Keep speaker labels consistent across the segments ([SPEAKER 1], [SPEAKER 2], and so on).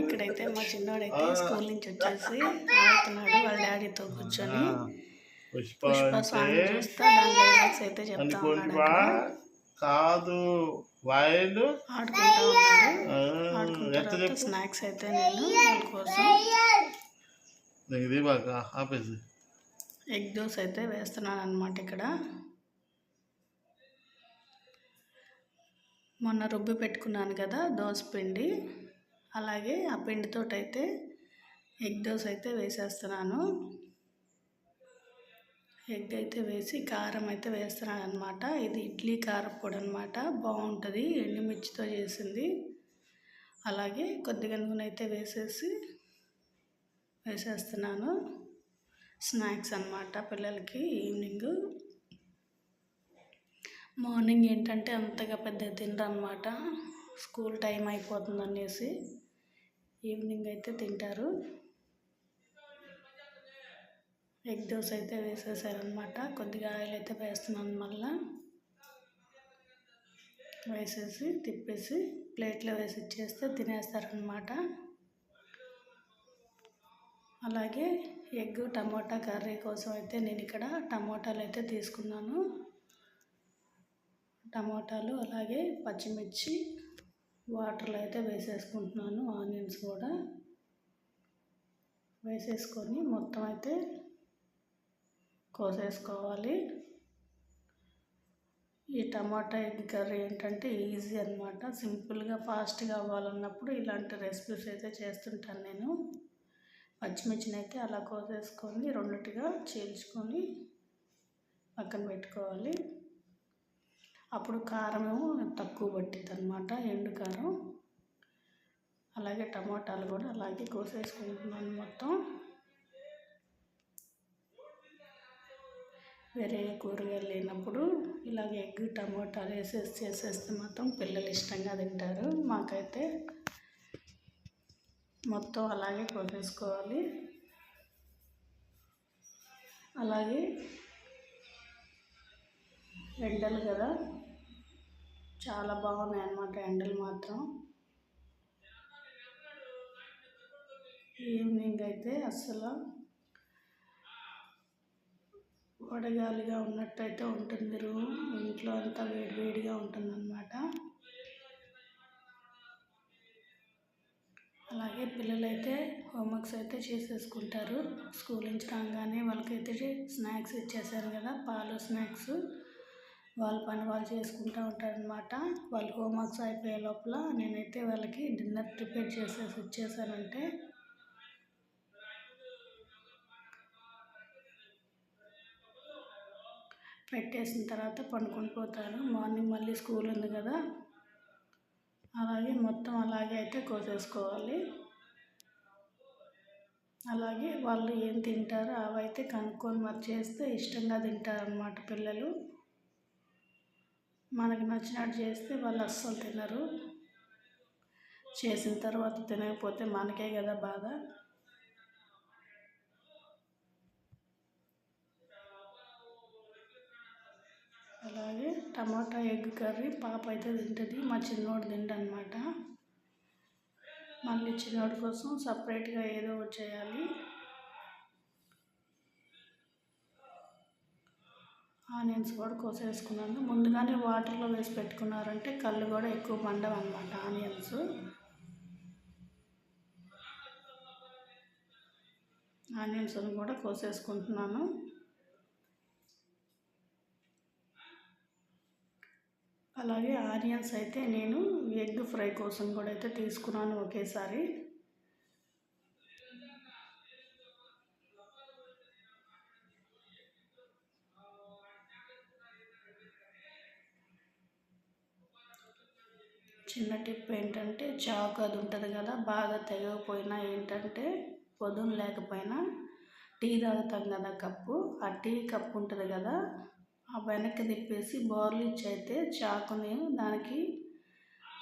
[SPEAKER 1] ఇక్కడైతే మా చిన్నోడైతే స్కూల్ నుంచి వచ్చేసి ఆడుతున్నాడు వాళ్ళ డాడీతో కూర్చొని.
[SPEAKER 2] పుష్ప
[SPEAKER 1] సాంగ్ చూస్తా దాని డైలాగ్స్ అయితే చెప్తా ఉన్నాడు.
[SPEAKER 2] కాదు వైన్
[SPEAKER 1] ఆడుకుంటా ఉన్నాడు. స్నాక్స్ అయితే నేను వాళ్ళ కోసం ఎగ్ దోస్ అయితే వేస్తున్నాను అనమాట ఇక్కడ. మొన్న రుబ్బి పెట్టుకున్నాను కదా దోస పిండి. అలాగే ఆ పిండితోటైతే ఎగ్ దోశ అయితే వేసేస్తున్నాను. ఎగ్ అయితే వేసి కారం అయితే వేస్తున్నాను అనమాట ఇది ఇడ్లీ కారం పొడి అనమాట బాగుంటుంది. ఎండుమిర్చితో చేసింది. అలాగే కొద్దిగా నూనె అయితే వేసేసి వేసేస్తున్నాను. స్నాక్స్ అన్నమాట పిల్లలకి ఈవినింగ్. మార్నింగ్ ఏంటంటే అంతగా పెద్ద తినరనమాట స్కూల్ టైం అయిపోతుంది అనేసి ఈవినింగ్ అయితే తింటారు. ఎగ్ దోశ అయితే వేసేసారనమాట కొద్దిగా ఆయిల్ అయితే వేస్తున్నాను మళ్ళా. వేసేసి తిప్పేసి ప్లేట్లో వేసి ఇచ్చేస్తే తినేస్తారనమాట అలాగే ఎగ్ టమోటా కర్రీ కోసం అయితే నేను ఇక్కడ టమోటాలు అయితే తీసుకున్నాను. టమాటాలు అలాగే పచ్చిమిర్చి వాటర్లో అయితే వేసేసుకుంటున్నాను ఆనియన్స్ కూడా వేసేసుకొని మొత్తం అయితే కోసేసుకోవాలి. ఈ టమాటా ఎగ్ కర్రీ ఏంటంటే ఈజీ అనమాట సింపుల్గా ఫాస్ట్గా అవ్వాలన్నప్పుడు ఇలాంటి రెసిపీస్ అయితే చేస్తుంటాను నేను. పచ్చిమిర్చిని అయితే అలా కోసేసుకొని రెండుటిగా చీల్చుకొని పక్కన పెట్టుకోవాలి. అప్పుడు కారం తక్కువ పట్టింది అనమాట ఎండు కారం అలాగే టమాటాలు కూడా అలాగే కోసేసుకుంటున్నాను మొత్తం. వేరే కూరగాయలు లేనప్పుడు ఇలాగ ఎగ్ టమాటాలు వేసేసి చేసేస్తే మాత్రం పిల్లలు ఇష్టంగా తింటారు. మాకైతే మొత్తం అలాగే కోసేసుకోవాలి. అలాగే ఎండలు కదా చాలా బాగున్నాయి అన్నమాట ఎండలు మాత్రం. ఈవినింగ్ అయితే అస్సలు వడగాలిగా ఉన్నట్టయితే ఉంటుంది రూమ్. ఇంట్లో అంతా వేడి వేడిగా ఉంటుందన్నమాట. అలాగే పిల్లలైతే హోంవర్క్స్ అయితే చేసేసుకుంటారు. స్కూల్ నుంచి రాగానే వాళ్ళకైతే స్నాక్స్ ఇచ్చేసారు కదా పాలు స్నాక్స్. వాళ్ళ పని వాళ్ళు చేసుకుంటూ ఉంటారనమాట వాళ్ళ హోంవర్క్స్ అయిపోయే లోపల నేనైతే వాళ్ళకి డిన్నర్ ప్రిపేర్ చేసేసి ఇచ్చేసానంటే పెట్టేసిన తర్వాత పండుకొని పోతారు మార్నింగ్ మళ్ళీ స్కూల్ ఉంది కదా. అలాగే మొత్తం అలాగే అయితే కోసేసుకోవాలి. అలాగే వాళ్ళు ఏం తింటారో అవైతే కనుక్కొని మరి చేస్తే ఇష్టంగా తింటారు అన్నమాట పిల్లలు. మనకి నచ్చినట్టు చేస్తే వాళ్ళు అస్సలు తినరు. చేసిన తర్వాత తినకపోతే మనకే కదా బాధ. అలాగే టమాటా ఎగ్ కర్రీ పాప అయితే తింటుంది. మా చిన్నోడు తింటనమాట మళ్ళీ చిన్నోడి కోసం సపరేట్గా ఏదో ఒకటి చేయాలి. ఆనియన్స్ కూడా కోసేసుకున్నాను. ముందుగానే వాటర్లో వేసి పెట్టుకున్నారంటే కళ్ళు కూడా ఎక్కువ పండవు అనమాట ఆనియన్స్ ఆనియన్స్ కూడా కోసేసుకుంటున్నాను. అలాగే ఆనియన్స్ అయితే నేను ఎగ్ ఫ్రై కోసం కూడా అయితే తీసుకున్నాను ఒకేసారి. చిన్న టిప్ ఏంటంటే చాకు అది ఉంటుంది కదా బాగా తెగకపోయినా ఏంటంటే పొదును లేకపోయినా టీ తాగుతాం కదా కప్పు. ఆ టీ కప్పు ఉంటుంది కదా ఆ వెనక్కి తిప్పేసి బోర్లిచ్చి అయితే చాకుని దానికి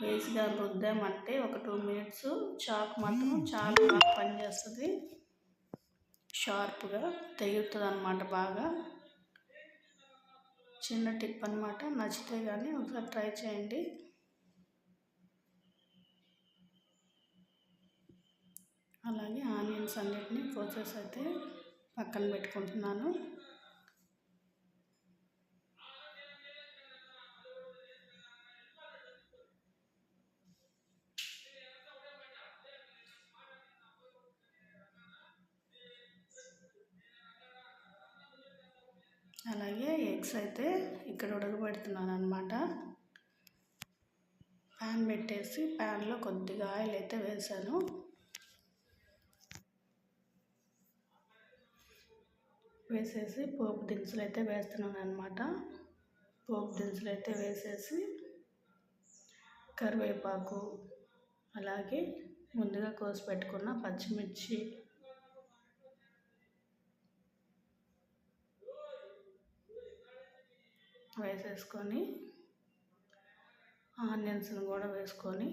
[SPEAKER 1] వేసిగా రుద్దామంటే ఒక టూ మినిట్స్ చాకు మాత్రం చాలా బాగా పనిచేస్తుంది. షార్ప్గా తెగుతుంది అనమాట బాగా. చిన్న టిప్ అనమాట నచ్చితే కానీ ఒకసారి ట్రై చేయండి. ఐటమ్స్ అన్నిటినీ కోసేసి అయితే పక్కన పెట్టుకుంటున్నాను. అలాగే ఎగ్స్ అయితే ఇక్కడ ఉడకబెడుతున్నాను అనమాట ప్యాన్ పెట్టేసి ప్యాన్లో కొద్దిగా ఆయిల్ అయితే వేసాను. వేసేసి పోపు దినుసులు అయితే వేస్తున్నాను అనమాట పోపు దినుసులు అయితే వేసేసి కరివేపాకు అలాగే ముందుగా కోసి పెట్టుకున్న పచ్చిమిర్చి. వేసేసుకొని ఆనియన్స్ని కూడా వేసుకొని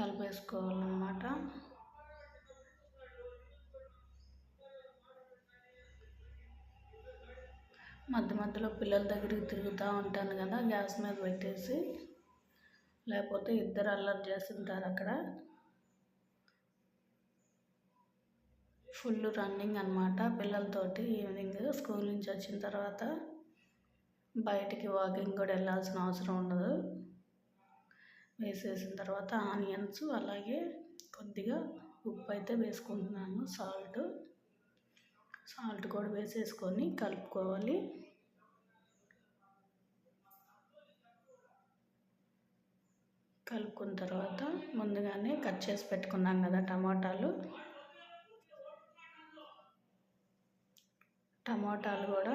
[SPEAKER 1] కలిపేసుకోవాలన్నమాట. మధ్య మధ్యలో పిల్లల దగ్గరికి తిరుగుతూ ఉంటాను కదా గ్యాస్ మీద పెట్టేసి. లేకపోతే ఇద్దరు అల్లరి చేస్తుంటారు అక్కడ. ఫుల్ రన్నింగ్ అనమాట పిల్లలతోటి ఈవినింగ్. స్కూల్ నుంచి వచ్చిన తర్వాత బయటికి వాకింగ్ కూడా వెళ్ళాల్సిన అవసరం ఉండదు. వేసేసిన తర్వాత ఆనియన్స్ అలాగే కొద్దిగా ఉప్పు అయితే వేసుకుంటున్నాను. సాల్ట్ సాల్ట్ కూడా వేసేసుకొని కలుపుకోవాలి. కలుపుకున్న తర్వాత ముందుగానే కట్ చేసి పెట్టుకున్నాం కదా టమాటాలు. టమాటాలు కూడా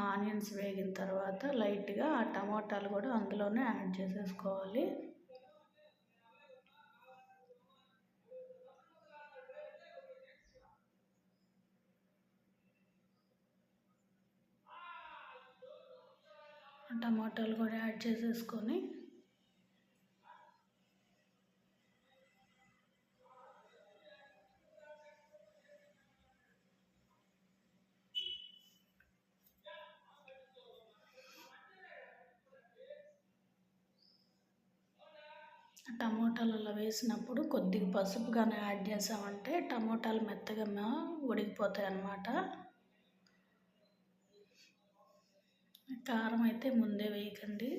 [SPEAKER 1] ఆనియన్స్ వేగిన తర్వాత లైట్గా ఆ టమాటాలు కూడా అందులోనే యాడ్ చేసేసుకోవాలి. టమాటాలు కూడా యాడ్ చేసేసుకొని టమోటాలు అలా వేసినప్పుడు కొద్దిగా పసుపు కానీ యాడ్ చేసామంటే టమోటాలు మెత్తగా ఉడికిపోతాయి అన్నమాట కారం అయితే ముందే వేయకండి.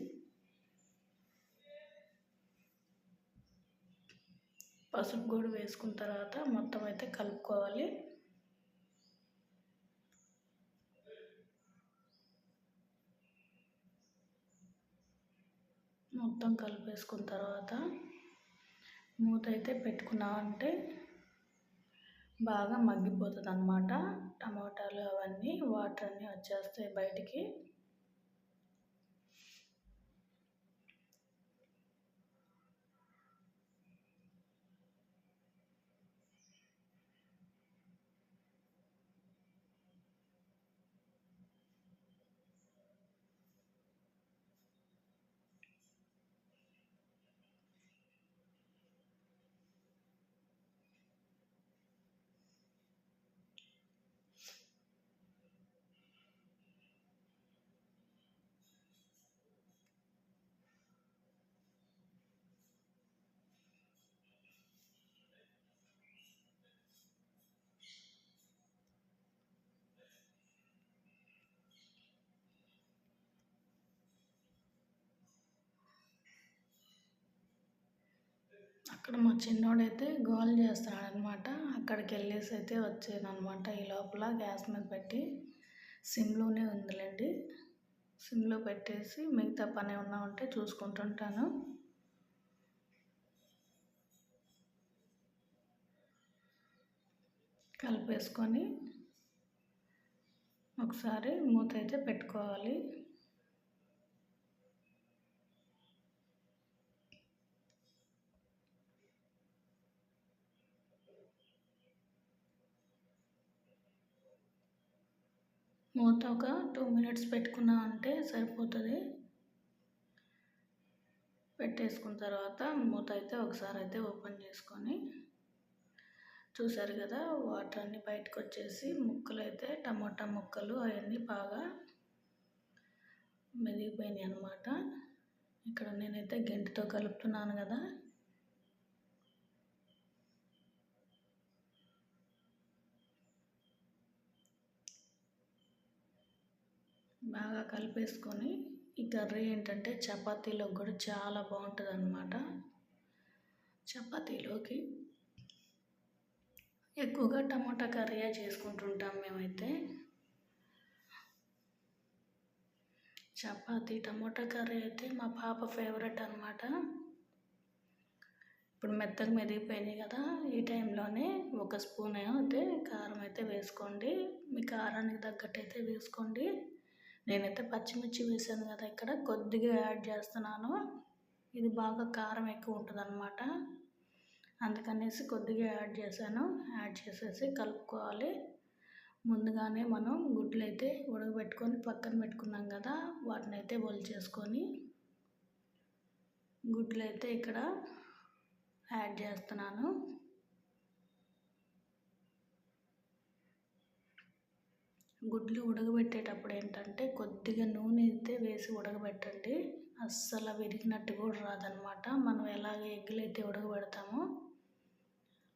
[SPEAKER 1] పసుపు కూడా వేసుకున్న తర్వాత మొత్తం అయితే కలుపుకోవాలి. మొత్తం కలిపేసుకున్న తర్వాత మూత అయితే పెట్టుకున్నామంటే బాగా మగ్గిపోతుంది అన్నమాట టమాటాలు అవన్నీ వాటర్ అన్నీ వచ్చేస్తాయి బయటికి. అక్కడ మా చిన్నోడైతే గోల్ చేస్తాడనమాట అక్కడికి వెళ్ళేసి అయితే వచ్చానమాట ఈ లోపల గ్యాస్ మీద పెట్టి. సిమ్లోనే ఉందిలేండి. సిమ్లో పెట్టేసి మిగతా పని ఉన్నా ఉంటే చూసుకుంటుంటాను. కలిపేసుకొని ఒకసారి మూత అయితే పెట్టుకోవాలి. మూత ఒక టూ మినిట్స్ పెట్టుకున్నా అంటే సరిపోతుంది. పెట్టేసుకున్న తర్వాత మూత అయితే ఒకసారి అయితే ఓపెన్ చేసుకొని చూసారు కదా వాటర్ అన్నీ బయటకు వచ్చేసి ముక్కలు అయితే టమాటా ముక్కలు అవన్నీ బాగా మెదిగిపోయినాయి అనమాట ఇక్కడ నేనైతే గెంటితో కలుపుతున్నాను కదా. బాగా కలిపేసుకొని ఈ కర్రీ ఏంటంటే చపాతీలో కూడా చాలా బాగుంటుంది అనమాట చపాతీలోకి ఎక్కువగా టమాటా కర్రీయే చేసుకుంటుంటాం మేమైతే. చపాతీ టమాటా కర్రీ అయితే మా పాప ఫేవరెట్ అనమాట ఇప్పుడు మెత్తగా మెదిగిపోయినాయి కదా ఈ టైంలోనే ఒక స్పూన్ అయితే కారం అయితే వేసుకోండి. మీ కారానికి తగ్గట్టు అయితే వేసుకోండి. నేనైతే పచ్చిమిర్చి వేసాను కదా ఇక్కడ. కొద్దిగా యాడ్ చేస్తున్నాను. ఇది బాగా కారం ఎక్కువ ఉంటుంది అనమాట అందుకనేసి కొద్దిగా యాడ్ చేశాను. యాడ్ చేసేసి కలుపుకోవాలి. ముందుగానే మనం గుడ్లు అయితే ఉడకబెట్టుకొని పక్కన పెట్టుకున్నాం కదా వాటిని అయితే చేసుకొని గుడ్లు అయితే ఇక్కడ యాడ్ చేస్తున్నాను. గుడ్లు ఉడకబెట్టేటప్పుడు ఏంటంటే కొద్దిగా నూనె అయితే వేసి ఉడకబెట్టండి. అస్సలు విరిగినట్టు కూడా రాదనమాట మనం ఎలాగ ఎగ్గులు అయితే ఉడకబెడతామో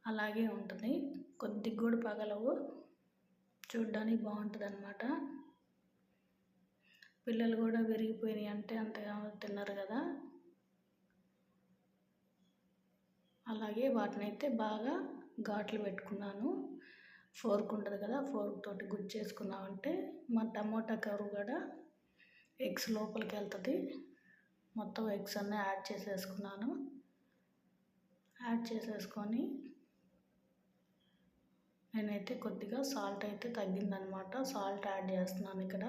[SPEAKER 1] అలాగే ఉంటుంది. కొద్దిగా కూడా పగలవు. చూడ్డానికి బాగుంటుంది అనమాట పిల్లలు కూడా విరిగిపోయినాయి అంటే అంతగా తిన్నారు కదా. అలాగే వాటిని అయితే బాగా ఘాట్లు పెట్టుకున్నాను. ఫోర్క్ ఉంటుంది కదా ఫోర్క్ తోటి గుచ్చేసుకున్నామంటే మా టమోటా కర్రీ కూడా ఎగ్స్ లోపలికి వెళ్తుంది. మొత్తం ఎగ్స్ అన్నీ యాడ్ చేసేసుకున్నాను. యాడ్ చేసేసుకొని నేనైతే కొద్దిగా సాల్ట్ అయితే తగ్గిందనమాట. సాల్ట్ యాడ్ చేస్తున్నాను ఇక్కడ.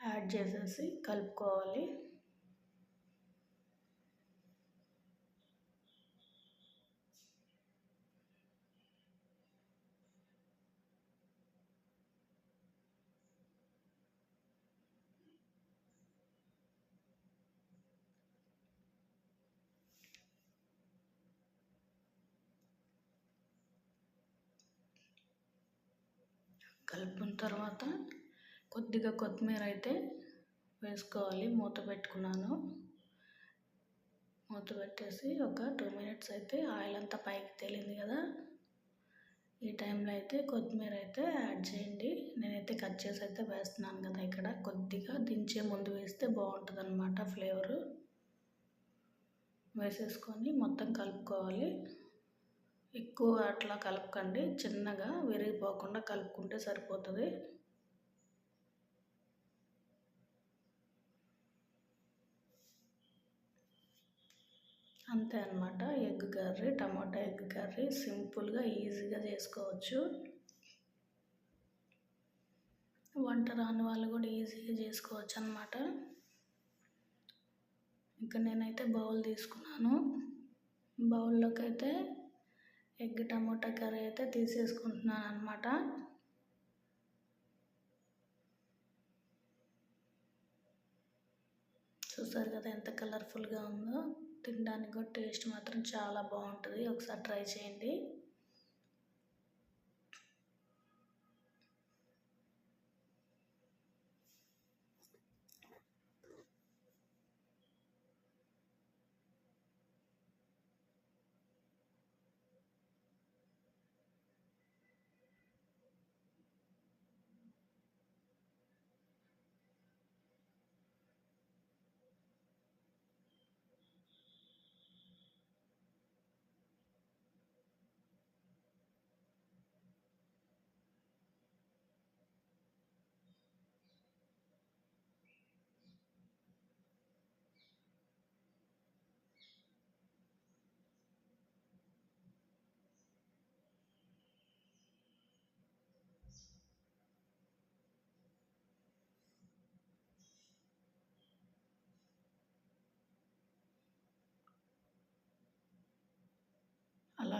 [SPEAKER 1] యాడ్ చేసేసి కలుపుకోవాలి. కలుపుకున్న తర్వాత కొద్దిగా కొత్తిమీర అయితే వేసుకోవాలి. మూత పెట్టుకున్నాను. మూత పెట్టేసి ఒక టూ మినిట్స్ అయితే ఆయిల్ అంతా పైకి తేలింది కదా. ఈ టైంలో అయితే కొత్తిమీర అయితే యాడ్ చేయండి. నేనైతే కట్ చేసి అయితే వేస్తున్నాను కదా ఇక్కడ. కొద్దిగా దించే ముందు వేస్తే బాగుంటుంది అనమాట ఫ్లేవరు. వేసేసుకొని మొత్తం కలుపుకోవాలి. ఎక్కువ అట్లా కలపకండి. చిన్నగా విరిగిపోకుండా కలుపుకుంటే సరిపోతుంది. అంతే అనమాట egg curry tomato egg curry సింపుల్గా ఈజీగా చేసుకోవచ్చు. వంట రాని వాళ్ళు కూడా ఈజీగా చేసుకోవచ్చు అనమాట ఇంకా నేనైతే బౌల్ తీసుకున్నాను. బౌల్లోకి అయితే ఎగ్ టమోటా కర్రీ అయితే తీసేసుకుంటున్నాను అనమాట చూసారు కదా ఎంత కలర్ఫుల్గా ఉందో. తినడానికి కూడా టేస్ట్ మాత్రం చాలా బాగుంటుంది. ఒకసారి ట్రై చేయండి.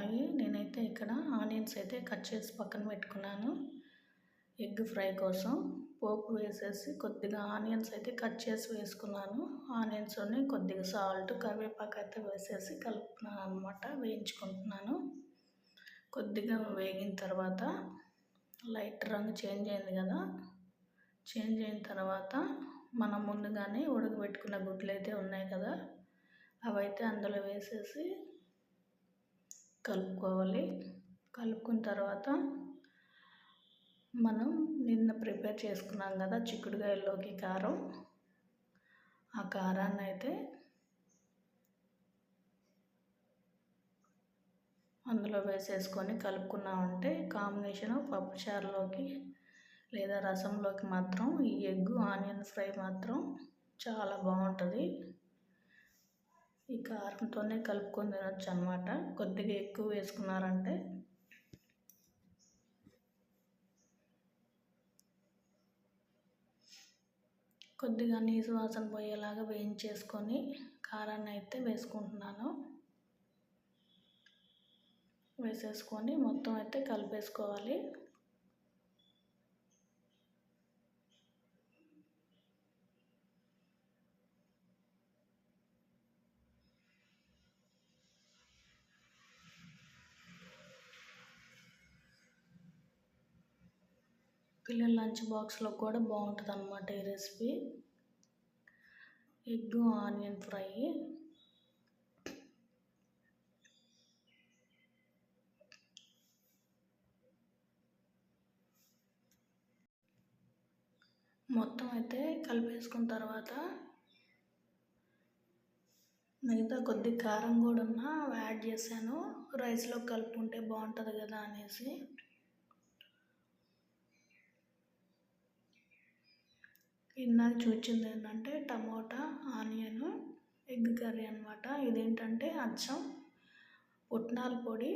[SPEAKER 1] అలాగే నేనైతే ఇక్కడ ఆనియన్స్ అయితే కట్ చేసి పక్కన పెట్టుకున్నాను. ఎగ్ ఫ్రై కోసం పోపు వేసేసి కొద్దిగా ఆనియన్స్ అయితే కట్ చేసి వేసుకున్నాను. ఆనియన్స్ని కొద్దిగా సాల్ట్ కరివేపాకు అయితే వేసేసి కలుపుకున్నాను అనమాట వేయించుకుంటున్నాను. కొద్దిగా వేగిన తర్వాత లైట్ రంగు చేంజ్ అయింది కదా చేంజ్ అయిన తర్వాత మనం ముందుగానే ఉడకబెట్టుకున్న గుడ్లు అయితే ఉన్నాయి కదా అవైతే అందులో వేసేసి కలుపుకోవాలి. కలుపుకున్న తర్వాత మనం నిన్న ప్రిపేర్ చేసుకున్నాం కదా చిక్కుడుకాయల్లోకి కారం. ఆ కారాన్ని అయితే అందులో వేసేసుకొని కలుపుకున్నామంటే కాంబినేషను పప్పుచారులోకి లేదా రసంలోకి మాత్రం ఈ ఎగ్ ఆనియన్ ఫ్రై మాత్రం చాలా బాగుంటుంది. ఈ కారంతోనే కలుపుకొని తినొచ్చు అనమాట కొద్దిగా ఎక్కువ వేసుకున్నారంటే. కొద్దిగా నీసు వాసన పోయేలాగా వేయించేసుకొని కారాన్ని అయితే వేసుకుంటున్నాను. వేసేసుకొని మొత్తం అయితే కలిపేసుకోవాలి. పిల్లల లంచ్ బాక్స్లో కూడా బాగుంటుంది అనమాట ఈ రెసిపీ. Egg onion fry. మొత్తం అయితే కలిపేసుకున్న తర్వాత మిగతా కొద్ది కారం కూడా ఉన్న యాడ్ చేశాను. రైస్లో కలుపుకుంటే బాగుంటుంది కదా అనేసి. ఇందాక చూచింది ఏంటంటే టమోటా ఆనియన్ ఎగ్ కర్రీ అనమాట ఇదేంటంటే అచ్చం పుట్నాల పొడి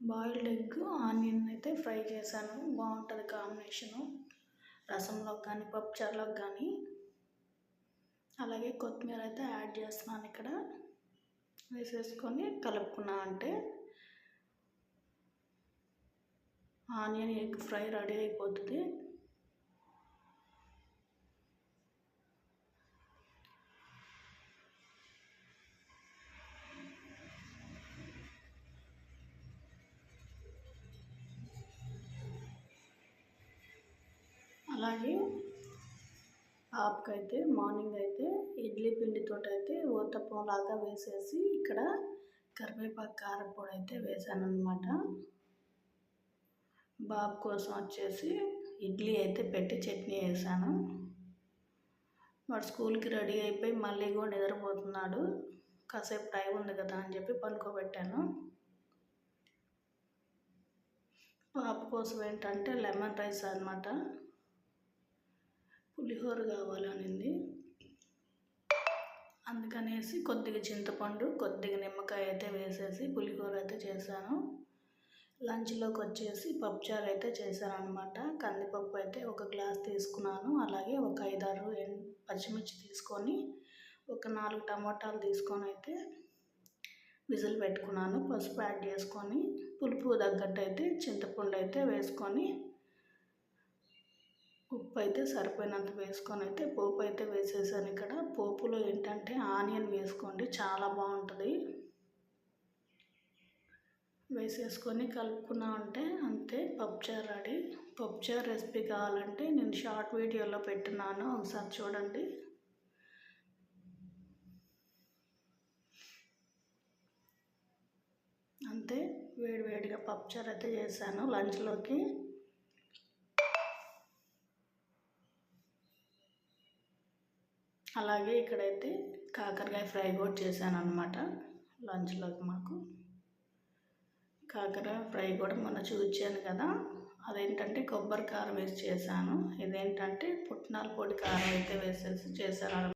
[SPEAKER 1] బాయిల్డ్ ఎగ్ ఆనియన్ అయితే ఫ్రై చేశాను. బాగుంటుంది కాంబినేషను. రసంలోకి కానీ పప్పుచారులోకి కానీ. అలాగే కొత్తిమీర అయితే యాడ్ చేస్తున్నాను ఇక్కడ. వేసేసుకొని కలుపుకున్నా అంటే ఆనియన్ ఎగ్ ఫ్రై రెడీ అయిపోతుంది. ఉన్నాయి పాపకైతే మార్నింగ్ అయితే ఇడ్లీ పిండితో అయితే ఊతప్పం లాగా వేసేసి ఇక్కడ కరివేపాకు కారపొడి అయితే వేసాను అనమాట బాబు కోసం వచ్చేసి ఇడ్లీ అయితే పెట్టి చట్నీ వేసాను. వాడు స్కూల్కి రెడీ అయిపోయి మళ్ళీ కూడా నిద్రపోతున్నాడు. కాసేపు టైం ఉంది కదా అని చెప్పి పనుకోబెట్టాను పాప కోసం ఏంటంటే లెమన్ రైస్ అనమాట పులిహోర కావాలనింది. అందుకనేసి కొద్దిగా చింతపండు కొద్దిగా నిమ్మకాయ అయితే వేసేసి పులిహోర అయితే చేశాను. లంచ్లోకి వచ్చేసి పప్పుచారు అయితే చేశాను అనమాట కందిపప్పు అయితే ఒక గ్లాస్ తీసుకున్నాను. అలాగే ఒక ఐదారు పచ్చిమిర్చి తీసుకొని ఒక నాలుగు టమాటాలు తీసుకొని అయితే విజిల్ పెట్టుకున్నాను. పసుపు యాడ్ చేసుకొని పులుపు తగ్గట్టు అయితే చింతపండు అయితే వేసుకొని ఉప్పు అయితే సరిపోయినంత వేసుకొని అయితే పోపు అయితే వేసేసాను ఇక్కడ. పోపులో ఏంటంటే ఆనియన్ వేసుకోండి చాలా బాగుంటుంది. వేసేసుకొని కలుపుకున్నా అంటే అంతే పప్పుచారు రెడీ. పప్పుచారు రెసిపీ కావాలంటే నేను షార్ట్ వీడియోలో పెట్టినాను ఒకసారి చూడండి. అంతే వేడి వేడిగా పప్పుచారు అయితే చేశాను లంచ్లోకి. అలాగే ఇక్కడైతే కాకరకాయ ఫ్రై కూడా చేశాను అనమాట లంచ్లోకి మాకు. కాకరకాయ ఫ్రై కూడా మొన్న చూచాను కదా అదేంటంటే కొబ్బరి కారం వేసి చేశాను. ఇదేంటంటే పుట్నాల పొడి కారం అయితే వేసేసి చేశాను